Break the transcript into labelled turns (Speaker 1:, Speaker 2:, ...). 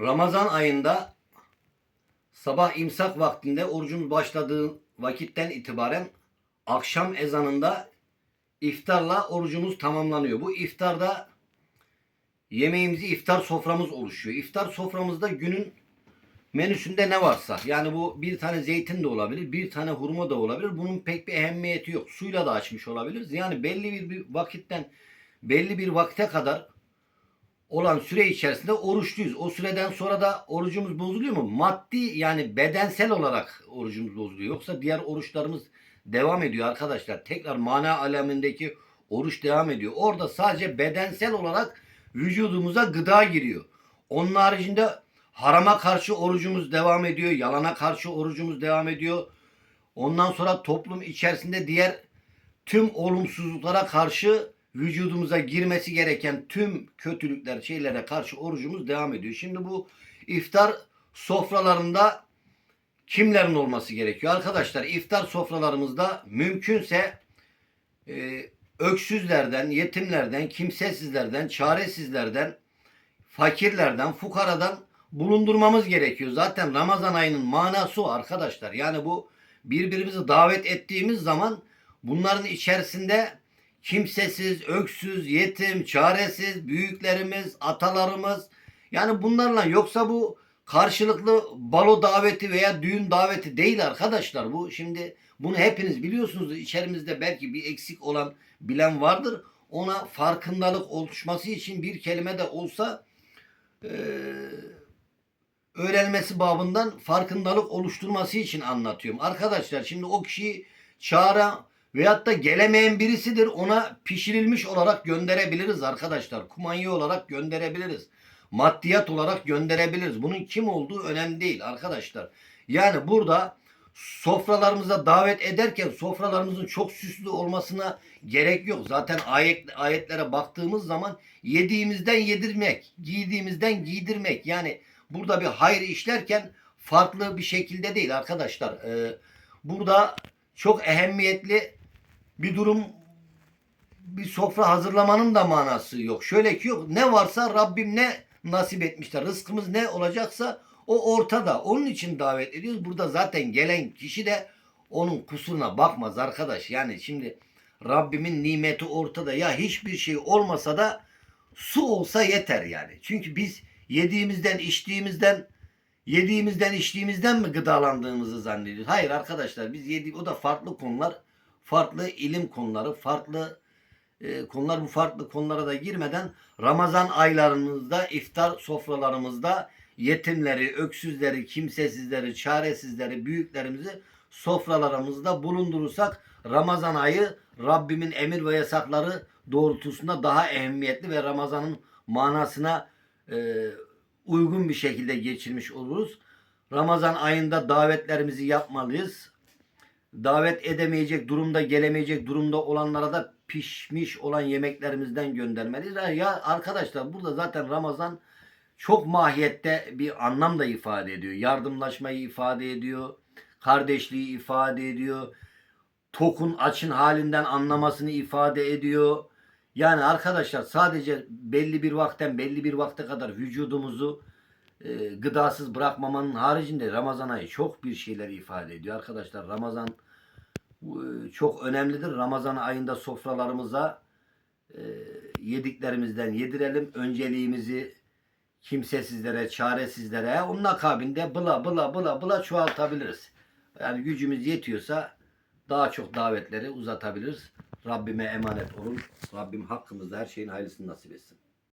Speaker 1: Ramazan ayında sabah imsak vaktinde orucumuz başladığı vakitten itibaren akşam ezanında iftarla orucumuz tamamlanıyor. Bu iftarda yemeğimizi iftar soframız oluşuyor. İftar soframızda günün menüsünde ne varsa yani bu bir tane zeytin de olabilir, bir tane hurma da olabilir. Bunun pek bir ehemmiyeti yok. Suyla da açmış olabiliriz. Yani belli bir, bir vakitten belli bir vakte kadar olan süre içerisinde oruçluyuz. O süreden sonra da orucumuz bozuluyor mu? Maddi yani bedensel olarak orucumuz bozuluyor. Yoksa diğer oruçlarımız devam ediyor arkadaşlar. Tekrar mana alemindeki oruç devam ediyor. Orada sadece bedensel olarak vücudumuza gıda giriyor. Onun haricinde harama karşı orucumuz devam ediyor. Yalana karşı orucumuz devam ediyor. Ondan sonra toplum içerisinde diğer tüm olumsuzluklara karşı vücudumuza girmesi gereken tüm kötülükler şeylere karşı orucumuz devam ediyor. Şimdi bu iftar sofralarında kimlerin olması gerekiyor? Arkadaşlar iftar sofralarımızda mümkünse e, öksüzlerden, yetimlerden, kimsesizlerden, çaresizlerden, fakirlerden, fukaradan bulundurmamız gerekiyor. Zaten Ramazan ayının manası o arkadaşlar. Yani bu birbirimizi davet ettiğimiz zaman bunların içerisinde kimsesiz, öksüz, yetim, çaresiz, büyüklerimiz, atalarımız yani bunlarla yoksa bu karşılıklı balo daveti veya düğün daveti değil arkadaşlar. Bu şimdi bunu hepiniz biliyorsunuz. İçerimizde belki bir eksik olan bilen vardır. Ona farkındalık oluşması için bir kelime de olsa eee öğrenmesi babından farkındalık oluşturması için anlatıyorum. Arkadaşlar şimdi o kişiyi çağıra veyahut da gelemeyen birisidir ona pişirilmiş olarak gönderebiliriz arkadaşlar. Kumanya olarak gönderebiliriz. Maddiyat olarak gönderebiliriz. Bunun kim olduğu önemli değil arkadaşlar. Yani burada sofralarımıza davet ederken sofralarımızın çok süslü olmasına gerek yok. Zaten ayet, ayetlere baktığımız zaman yediğimizden yedirmek, giydiğimizden giydirmek. Yani burada bir hayır işlerken farklı bir şekilde değil arkadaşlar. Ee, burada çok ehemmiyetli bir durum bir sofra hazırlamanın da manası yok. Şöyle ki yok. Ne varsa Rabbim ne nasip etmişler. Rızkımız ne olacaksa o ortada. Onun için davet ediyoruz. Burada zaten gelen kişi de onun kusuruna bakmaz arkadaş. Yani şimdi Rabbimin nimeti ortada. Ya hiçbir şey olmasa da su olsa yeter yani. Çünkü biz yediğimizden, içtiğimizden yediğimizden, içtiğimizden mi gıdalandığımızı zannediyoruz? Hayır arkadaşlar biz yedi o da farklı konular, farklı ilim konuları, farklı e, konular bu farklı konulara da girmeden Ramazan aylarımızda iftar sofralarımızda yetimleri, öksüzleri, kimsesizleri, çaresizleri, büyüklerimizi sofralarımızda bulundurursak Ramazan ayı Rabbimin emir ve yasakları doğrultusunda daha ehemmiyetli ve Ramazan'ın manasına e, uygun bir şekilde geçirmiş oluruz. Ramazan ayında davetlerimizi yapmalıyız. Davet edemeyecek durumda, gelemeyecek durumda olanlara da pişmiş olan yemeklerimizden göndermeliyiz. Ya arkadaşlar burada zaten Ramazan çok mahiyette bir anlam da ifade ediyor. Yardımlaşmayı ifade ediyor. Kardeşliği ifade ediyor. Tokun açın halinden anlamasını ifade ediyor. Yani arkadaşlar sadece belli bir vakten belli bir vakte kadar vücudumuzu e, gıdasız bırakmamanın haricinde Ramazan ayı çok bir şeyler ifade ediyor. Arkadaşlar Ramazan e, çok önemlidir. Ramazan ayında sofralarımıza e, yediklerimizden yedirelim. Önceliğimizi kimsesizlere, çaresizlere onun akabinde bıla bıla bıla bıla çoğaltabiliriz. Yani gücümüz yetiyorsa daha çok davetleri uzatabiliriz. Rabbime emanet olun. Rabbim hakkımızda her şeyin hayırlısını nasip etsin.